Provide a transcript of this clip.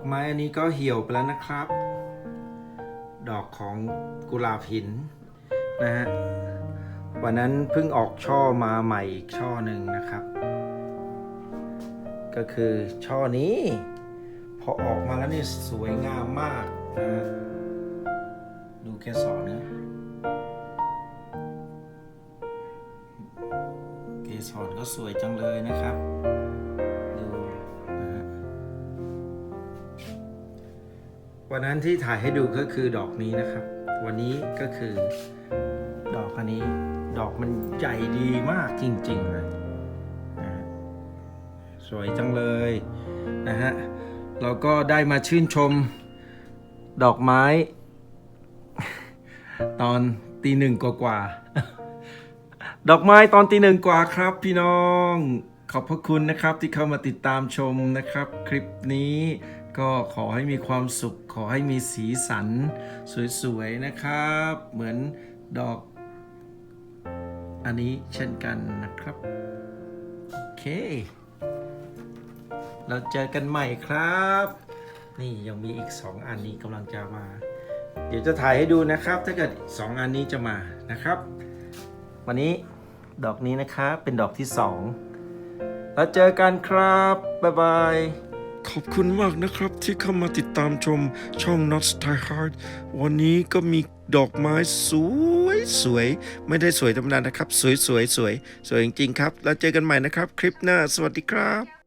อกไม้อันนี้ก็เหี่ยวไปแล้วนะครับ ดอกของกุหลาบหินนะฮะวันนั้นเพิ่งออกช่อมาใหม่อีกช่อหนึ่งนะครับ ก็คือช่อนี้ พอออกมาแล้วนี่สวยงามมากนะฮะดูแค่สอนนะเกสรก็สวยจังเลยนะครับ วันนั้นที่ถ่ายให้ดูก็คือดอกนี้นะครับ วันนี้ก็คือดอกอันนี้ ดอกมันใหญ่ดีมากจริงๆเลยนะสวยจังเลยนะฮะเราก็ได้มาชื่นชมดอกไม้ ตอนตีหนึ่งกว่าๆดอกไม้ตอนตีหนึ่งกว่าครับ พี่น้องขอบพระคุณนะครับที่เข้ามาติดตามชมนะครับ คลิปนี้ ก็ขอให้มีความสุข ขอให้มีสีสันสวย ๆ นะครับ เหมือนดอก อันนี้เช่นกันนะครับ โอเค เราเจอกันใหม่ครับ นี่ยังมีอีก 2 อันนี้กำลังจะมา เดี๋ยวจะถ่ายให้ดูนะครับ ถ้าเกิด 2 อันนี้จะมานะครับ วันนี้ดอกนี้นะครับเป็นดอกที่ 2 แล้วเจอกันครับ บ๊ายบาย ขอบคุณมากนะครับที่เข้ามาติดตามชมช่อง Not Star Heart วันนี้ก็มีดอกไม้สวยสวยๆไม่ได้สวยธรรมดานะครับ สวยสวยสวยสวยจริงๆครับ แล้วเจอกันใหม่นะครับ คลิปหน้าสวัสดีครับ